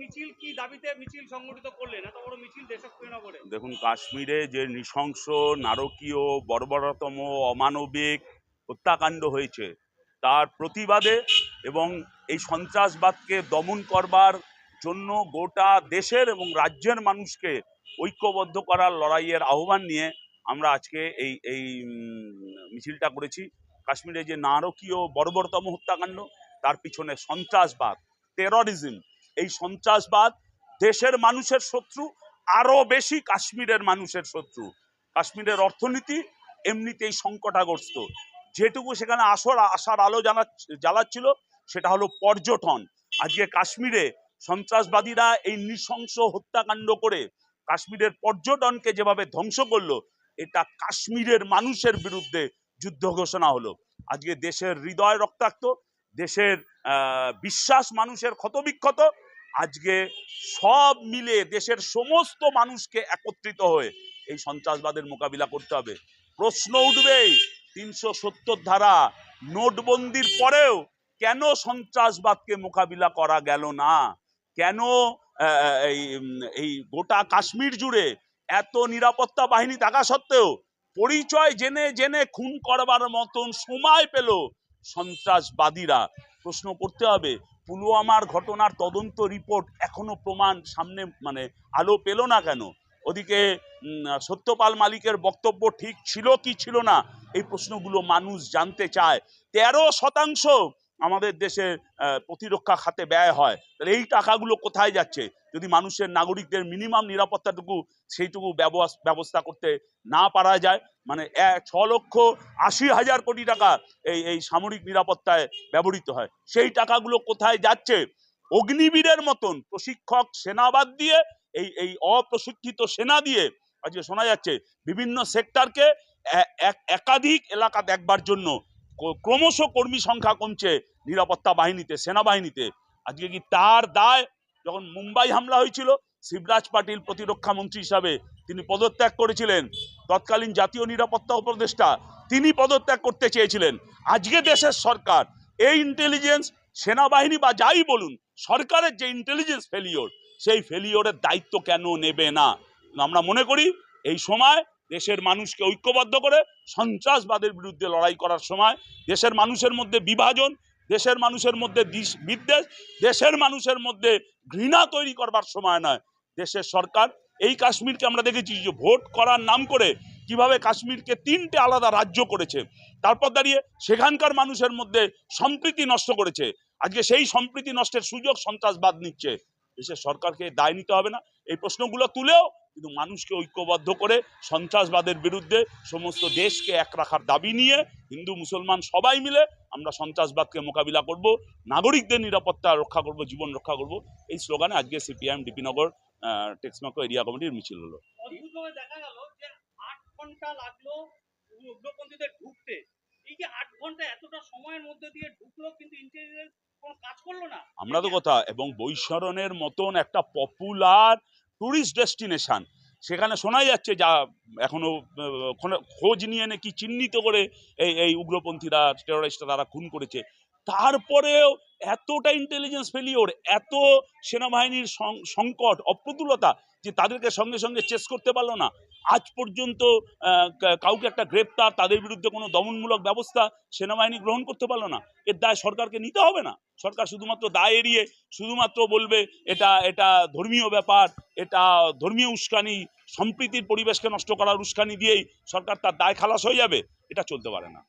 মিছিল কি দাবিতে মিছিল সংগঠিত দেখুন, কাশ্মীরে যে নৃশংস, নারকীয়, বর্বরতম, অমানবিক হত্যাকাণ্ড হয়েছে, তার প্রতিবাদে এবং এই সন্ত্রাসবাদকে দমন করবার জন্য গোটা দেশের এবং রাজ্যের মানুষকে ঐক্যবদ্ধ করার লড়াইয়ের আহ্বান নিয়ে আমরা আজকে এই এই মিছিলটা করেছি। কাশ্মীরে যে নারকীয় বর্বরতম হত্যাকাণ্ড, তার পিছনে সন্ত্রাসবাদ টেররিজম এই সন্ত্রাসবাদ দেশের মানুষের শত্রু, আরও বেশি কাশ্মীরের মানুষের শত্রু। কাশ্মীরের অর্থনীতি এমনিতেই সংকটাগ্রস্ত। যেটুকু সেখানে আসর, আশার আলো জানা জ্বালাচ্ছিল সেটা হলো পর্যটন। আজকে কাশ্মীরে সন্ত্রাসবাদীরা এই নৃশংস হত্যাকাণ্ড করে কাশ্মীরের পর্যটনকে যেভাবে ধ্বংস করল, এটা কাশ্মীরের মানুষের বিরুদ্ধে যুদ্ধ ঘোষণা হলো। আজকে দেশের হৃদয় রক্তাক্ত, দেশের বিশ্বাস মানুষের ক্ষতবিক্ষত, আজকে সব মিলে দেশের সমস্ত মানুষকে একত্রিত হয়ে এই সন্ত্রাসবাদের মোকাবিলা করতে হবে। প্রশ্ন উঠবে তিনশো সত্তর ধারা নোটবন্দির পরেও কেন সন্ত্রাসবাদকে মোকাবিলা করা গেল না? কেন এই গোটা কাশ্মীর জুড়ে এত নিরাপত্তা বাহিনী থাকা সত্ত্বেও পরিচয় জেনে জেনে খুন করবার মতন সময় পেল সন্ত্রাসবাদীরা? প্রশ্ন করতে হবে, পুলওয়ামার ঘটনার তদন্ত রিপোর্ট এখনও প্রমাণ সামনে মানে আলো পেল না কেন? ওদিকে সত্যপাল মালিকের বক্তব্য ঠিক ছিল কি ছিল না? এই প্রশ্নগুলো মানুষ জানতে চায়। তেরো শতাংশ আমাদের আহ, প্রতিরক্ষা খাতে ব্যয় হয় তাহলে এই টাকাগুলো কোথায় যাচ্ছে? যদি মানুষের নাগরিকদের মিনিমাম নিরাপত্তাটুকু সেইটুকু ব্যবস- ব্যবস্থা করতে না পারা যায় মানে ছ লক্ষ আশি হাজার কোটি টাকা এই এই সামরিক নিরাপত্তায় ব্যবহৃত হয়। সেই টাকাগুলো কোথায় যাচ্ছে? অগ্নিবীরের মতন প্রশিক্ষক সেনাবাদ দিয়ে এই এই অপ্রশিক্ষিত সেনা দিয়ে আজকে শোনা যাচ্ছে বিভিন্ন সেক্টরকে এক- একাধিক এলাকা দেখবার জন্য ক্রমশ কর্মী সংখ্যা কমছে নিরাপত্তা বাহিনীতে, সেনাবাহিনীতে। আজকে কি তার দায়? যখন মুম্বাই হামলা হয়েছিল, শিবরাজ পাটিল প্রতিরক্ষা মন্ত্রী হিসাবে তিনি পদত্যাগ করেছিলেন। তৎকালীন জাতীয় নিরাপত্তা উপদেষ্টা তিনি পদত্যাগ করতে চেয়েছিলেন। আজকে দেশের সরকার, এই ইন্টেলিজেন্স সেনাবাহিনী বা যাই বলুন, সরকারের যে ইন্টেলিজেন্স ফেলিওর সেই ফেলিওরের দায়িত্ব কেন নেবে না? আমরা মনে করি, এই সময় দেশের মানুষকে ঐক্যবদ্ধ করে সন্ত্রাসবাদের বিরুদ্ধে লড়াই করার সময় দেশের মানুষের মধ্যে বিভাজন, দেশের মানুষের মধ্যে বিদ্বেষ, দেশের মানুষের মধ্যে ঘৃণা তৈরি করবার সময় নয়। দেশের সরকার এই কাশ্মীরকে আমরা দেখেছি যে ভোট করার নাম করে কীভাবে কাশ্মীরকে তিনটে আলাদা রাজ্য করেছে, তারপর দাঁড়িয়ে সেখানকার মানুষের মধ্যে সম্প্রীতি নষ্ট করেছে। আজকে সেই সম্প্রীতি নষ্টের সুযোগ সন্ত্রাসবাদ নিচ্ছে। দেশের সরকারকে দায় নিতে হবে না। এই প্রশ্নগুলো তুলেও কিন্তু মানুষকে ঐক্যবদ্ধ করে সন্ত্রাসবাদের বিরুদ্ধে সমস্ত দেশকে এক রাখার দাবি নিয়ে হিন্দু মুসলমান সবাই মিলে আমরা সন্ত্রাসবাদকে মোকাবিলা করব নাগরিকদের নিরাপত্তা রক্ষা করব জীবন রক্ষা করব। এই স্লোগানে আজকে সিপিআইএম ডিপিনগর টেক্সমাকো এরিয়া কমিটির মিছিল হলো। দেখা গেল যে ঘণ্টা লাগল উগ্রপন্থীদের ঢুকতে। এই যে আট ঘণ্টা এতটা সময়ের মধ্যে দিয়ে ঢুকলো কিন্তু ইন্টেলিজেন্স কোনো কাজ করল না। আমরা তো কথা এবং বৈশরণের মতন একটা পপুলার টুরিস্ট ডেস্টিনেশান সেখানে শোনা যাচ্ছে যা এখনও খোঁজ- নিয়ে নাকি চিহ্নিত করে এই এই উগ্রপন্থীরা টেরোরিস্টরা তারা খুন করেছে। তারপরেও এতটা ইন্টেলিজেন্স ফেলিওর এত সেনাবাহিনীর সংকট, অপ্রতুলতা যে তাদেরকে সঙ্গে সঙ্গে চেস করতে পারল না। আজ পর্যন্ত কাউকে একটা গ্রেপ্তার, তাদের বিরুদ্ধে কোনো দমনমূলক ব্যবস্থা সেনাবাহিনী গ্রহণ করতে পারল না। এর দায় সরকারকে নিতে হবে না। সরকার শুধুমাত্র দায় এড়িয়ে শুধুমাত্র বলবে, এটা এটা ধর্মীয় ব্যাপার, এটা ধর্মীয় উস্কানি, সম্প্রীতির পরিবেশকে নষ্ট করার উস্কানি দিয়েই সরকার তার দায় খালাস হয়ে যাবে। এটা চলতে পারে না।